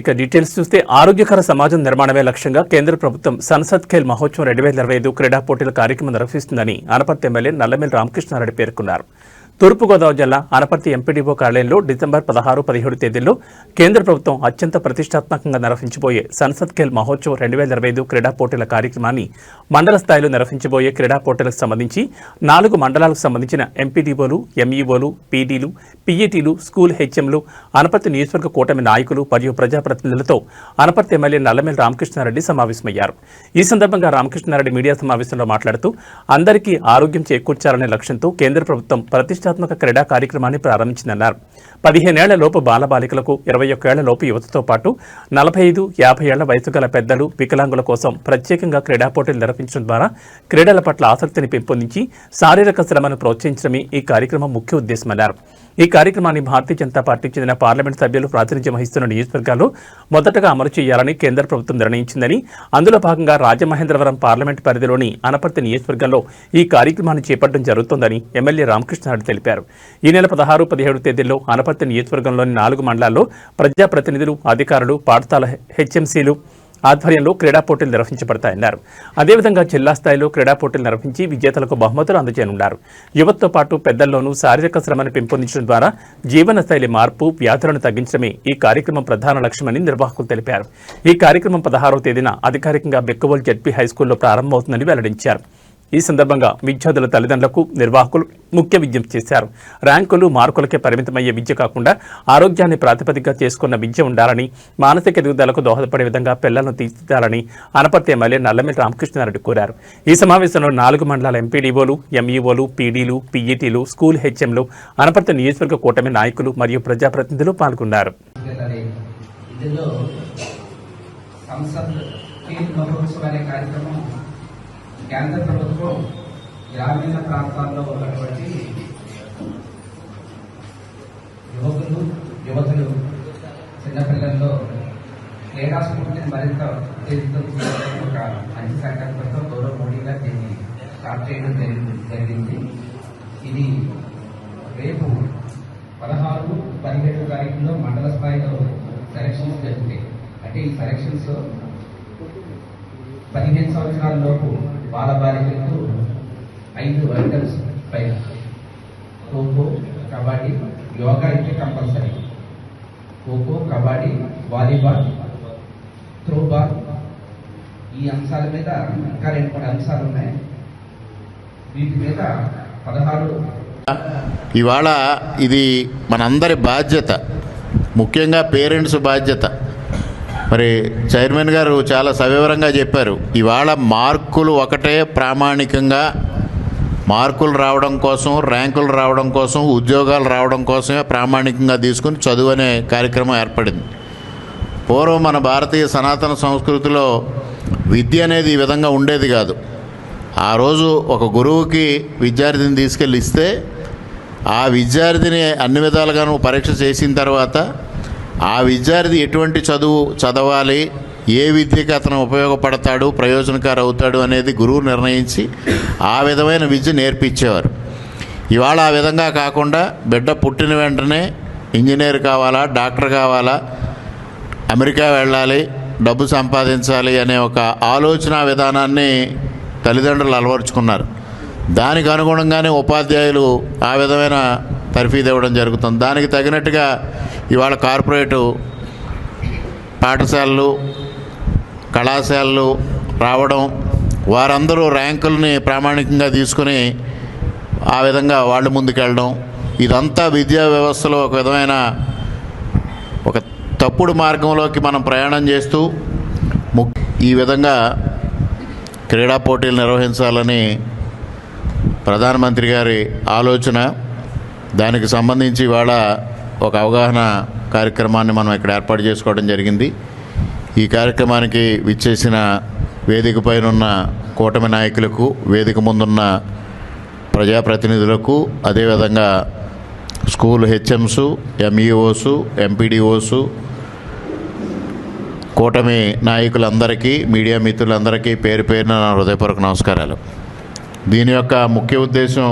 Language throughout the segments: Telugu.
ఇక డీటెయిల్స్ చూస్తే ఆరోగ్యకర సమాజం నిర్మాణమే లక్ష్యంగా కేంద్ర ప్రభుత్వం సన్సద్ ఖేల్ మహోత్సవం రెండు వేల ఇరవై ఐదు క్రీడా పోటీల కార్యక్రమం నిర్వహిస్తుందని అనపర్తి ఎమ్మెల్యే నల్లమేల్ రామకృష్ణారెడ్డి పేర్కొన్నారు. తూర్పుగోదావరి జిల్లా అనపర్తి ఎంపీడీఓ కార్యాలయంలో డిసెంబర్ పదహారు పదిహేడు తేదీల్లో కేంద్ర ప్రభుత్వం అత్యంత ప్రతిష్టాత్మకంగా నిర్వహించబోయే సన్సద్ ఖేల్ మహోత్సవ్ రెండు వేల ఇరవై ఐదు క్రీడా పోటీల కార్యక్రమాన్ని మండల స్థాయిలో నిర్వహించబోయే క్రీడా పోటీలకు సంబంధించి నాలుగు మండలాలకు సంబంధించిన ఎంపీడీఓలు ఎంఈఓలు పీడీలు పీఈటీలు స్కూల్ హెచ్ఎంలు అనపర్తి నియోజకవర్గ కూటమి నాయకులు మరియు ప్రజాప్రతినిధులతో అనపర్తి ఎమ్మెల్యే నల్లమేల రామకృష్ణారెడ్డి సమావేశమయ్యారు. ఈ సందర్భంగా రామకృష్ణారెడ్డి మీడియా సమావేశంలో మాట్లాడుతూ అందరికీ ఆరోగ్యం చేకూర్చాలనే లక్ష్యంతో కేంద్ర ప్రభుత్వం ప్రతిష్టాత్మక క్రీడా కార్యక్రమాన్ని ప్రారంభించిందన్నారు. పదిహేనేళ్ళ లోపు బాలబాలికలకు ఇరవై ఒక్కేళ్ళ లోపు యువతతో పాటు నలభై ఐదు యాభై ఏళ్ళ వయసు గల పెద్దలు వికలాంగుల కోసం ప్రత్యేకంగా క్రీడా పోటీలు నిర్వహించడం ద్వారా క్రీడల పట్ల ఆసక్తిని పెంపొందించి శారీరక శ్రమను ప్రోత్సహించడమే ఈ కార్యక్రమం ముఖ్య ఉద్దేశమన్నారు. ఈ కార్యక్రమాన్ని భారతీయ జనతా పార్టీకి చెందిన పార్లమెంట్ సభ్యులు ప్రాతినిధ్యం వహిస్తున్న నియోజకవర్గాల్లో మొదటగా అమలు చేయాలని కేంద్ర ప్రభుత్వం నిర్ణయించిందని అందులో భాగంగా రాజమహేంద్రవరం పార్లమెంట్ పరిధిలోని అనపర్తి నియోజకవర్గంలో ఈ కార్యక్రమాన్ని చేపట్టడం జరుగుతోందని ఎమ్మెల్యే రామకృష్ణారెడ్డి తెలిపారు. ఈ నెల పదహారు పదిహేడు తేదీల్లో అనపర్తి నియోజకవర్గంలోని నాలుగు మండలాల్లో ప్రజాప్రతినిధులు అధికారులు పాఠశాల హెచ్ఎంసీలు ఆధ్వర్యంలో క్రీడా పోటీలు నిర్వహించబడతాయన్నారు. అదేవిధంగా జిల్లా స్థాయిలో క్రీడా పోటీలు నిర్వహించి విజేతలకు బహుమతులు అందజేయనున్నారు. యువతతో పాటు పెద్దల్లోనూ శారీరక శ్రమను పెంపొందించడం ద్వారా జీవన శైలి మార్పు వ్యాధులను తగ్గించడమే ఈ కార్యక్రమం ప్రధాన లక్ష్యమని నిర్వాహకులు తెలిపారు. ఈ కార్యక్రమం పదహారవ తేదీన అధికారికంగా బెక్కవోల్ జడ్పీ హైస్కూల్లో ప్రారంభమవుతుందని వెల్లడించారు. ఈ సందర్భంగా విద్యార్థుల తల్లిదండ్రులకు నిర్వాహకులు ముఖ్య విజ్ఞప్తి చేశారు. ర్యాంకులు మార్కులకే పరిమితమయ్యే విద్య కాకుండా ఆరోగ్యాన్ని ప్రాతిపదికగా చేసుకున్న విద్య ఉండాలని మానసిక ఎదుగుదలకు దోహదపడే విధంగా పిల్లలను తీర్చిదిద్దాలని అనపర్తి ఎమ్మెల్యే నల్లమిల్లి రామకృష్ణారెడ్డి కోరారు. ఈ సమావేశంలో నాలుగు మండలాల ఎంపీడీఓలు ఎంఈఓలు పీడీలు పీఈటీలు స్కూల్ హెచ్ఎంలు అనపర్తి నియోజకవర్గ కూటమి నాయకులు మరియు ప్రజాప్రతినిధులు పాల్గొన్నారు. కేంద్ర ప్రభుత్వం గ్రామీణ ప్రాంతాల్లో ఉన్నటువంటి యువకులు యువతులు చిన్నపిల్లల్లో క్రీడా స్ఫూర్తిని మరింత ఉత్తేజితం ఒక మంచి సంకల్పంతో గౌరవ మోడీ గారు దీన్ని స్టార్ట్ చేయడం జరిగింది జరిగింది. ఇది రేపు పదహారు పదిహేడు తారీఖులో మండల స్థాయిలో సెలక్షన్స్ జరుగుతాయి. అంటే ఈ సెలక్షన్స్ పదిహేను సంవత్సరాల లోపు బాలబాలికలకు ఐదు వర్గల్స్ పైన. ఖోఖో కబడ్డీ యోగా అయితే compulsory. Kho kho kabaddi volleyball throwball ఈ అంశాల మీద ఇంకా రెండు మూడు అంశాలు ఉన్నాయి. వీటి మీద పదహారు ఇవాళ ఇది మనందరి బాధ్యత ముఖ్యంగా పేరెంట్స్ బాధ్యత. మరి చైర్మన్ గారు చాలా సవివరంగా చెప్పారు. ఇవాళ మార్కులు ఒకటే ప్రామాణికంగా మార్కులు రావడం కోసం ర్యాంకులు రావడం కోసం ఉద్యోగాలు రావడం కోసమే ప్రామాణికంగా తీసుకుని చదువు అనే కార్యక్రమం ఏర్పడింది. పూర్వం మన భారతీయ సనాతన సంస్కృతిలో విద్య అనేది ఈ విధంగా ఉండేది కాదు. ఆ రోజు ఒక గురువుకి విద్యార్థిని తీసుకెళ్ళి ఇస్తే ఆ విద్యార్థిని అన్ని విధాలుగాను పరీక్ష చేసిన తర్వాత ఆ విద్యార్థి ఎటువంటి చదువు చదవాలి ఏ విద్యకి అతను ఉపయోగపడతాడు ప్రయోజనకారు అవుతాడు అనేది గురువు నిర్ణయించి ఆ విధమైన విద్య నేర్పించేవారు. ఇవాళ ఆ విధంగా కాకుండా బిడ్డ పుట్టిన వెంటనే ఇంజనీర్ కావాలా డాక్టర్ కావాలా అమెరికా వెళ్ళాలి డబ్బు సంపాదించాలి అనే ఒక ఆలోచన విధానాన్ని తల్లిదండ్రులు అలవరుచుకున్నారు. దానికి అనుగుణంగానే ఉపాధ్యాయులు ఆ విధమైన తర్ఫీదు ఇవ్వడం జరుగుతుంది. దానికి తగినట్టుగా ఇవాళ కార్పొరేటు పాఠశాలలు కళాశాలలు రావడం వారందరూ ర్యాంకుల్ని ప్రామాణికంగా తీసుకుని ఆ విధంగా వాళ్ళు ముందుకెళ్ళడం ఇదంతా విద్యా వ్యవస్థలో ఒక విధమైన ఒక తప్పుడు మార్గంలోకి మనం ప్రయాణం చేస్తూ ము- ఈ విధంగా క్రీడా పోటీలు నిర్వహించాలని ప్రధానమంత్రి గారి ఆలోచన. దానికి సంబంధించి ఇవాళ ఒక అవగాహన కార్యక్రమాన్ని మనం ఇక్కడ ఏర్పాటు చేసుకోవడం జరిగింది. ఈ కార్యక్రమానికి విచ్చేసిన వేదిక పైనున్న కూటమి నాయకులకు వేదిక ముందున్న ప్రజాప్రతినిధులకు అదేవిధంగా స్కూల్ హెచ్ఎంసు ఎంఈఓసు ఎంపీడీఓసు కూటమి నాయకులందరికీ మీడియా మిత్రులందరికీ పేరు పేరున నా హృదయపూర్వక నమస్కారాలు. దీని యొక్క ముఖ్య ఉద్దేశం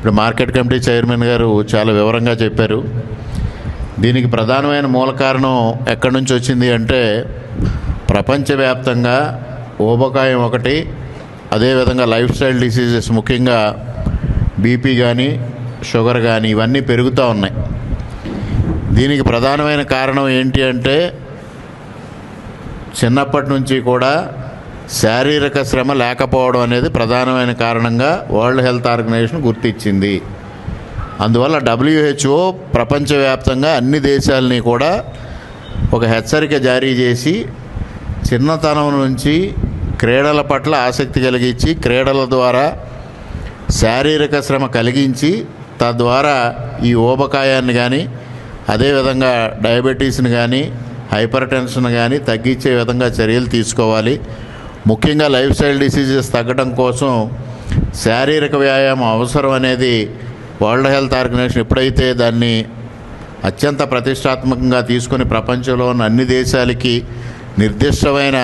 ఇప్పుడు మార్కెట్ కమిటీ చైర్మన్ గారు చాలా వివరంగా చెప్పారు. దీనికి ప్రధానమైన మూల కారణం ఎక్కడి నుంచి వచ్చింది అంటే ప్రపంచవ్యాప్తంగా ఊబకాయం ఒకటి అదేవిధంగా లైఫ్ స్టైల్ డిసీజెస్ ముఖ్యంగా బీపీ కానీ షుగర్ కానీ ఇవన్నీ పెరుగుతూ ఉన్నాయి. దీనికి ప్రధానమైన కారణం ఏంటి అంటే చిన్నప్పటి నుంచి కూడా శారీరక శ్రమ లేకపోవడం అనేది ప్రధానమైన కారణంగా వరల్డ్ హెల్త్ ఆర్గనైజేషన్ గుర్తించింది అందువల్ల డబ్ల్యూహెచ్ఓ ప్రపంచవ్యాప్తంగా అన్ని దేశాలని కూడా ఒక హెచ్చరిక జారీ చేసి చిన్నతనం నుంచి క్రీడల పట్ల ఆసక్తి కలిగించి క్రీడల ద్వారా శారీరక శ్రమ కలిగించి తద్వారా ఈ ఊబకాయాన్ని కానీ అదేవిధంగా డయాబెటీస్ని కానీ హైపర్ టెన్షన్ కానీ తగ్గించే విధంగా చర్యలు తీసుకోవాలి. ముఖ్యంగా లైఫ్ స్టైల్ డిసీజెస్ తగ్గడం కోసం శారీరక వ్యాయామం అవసరం అనేది వరల్డ్ హెల్త్ ఆర్గనైజేషన్ ఎప్పుడైతే దాన్ని అత్యంత ప్రతిష్టాత్మకంగా తీసుకొని ప్రపంచంలో ఉన్న అన్ని దేశాలకి నిర్దిష్టమైన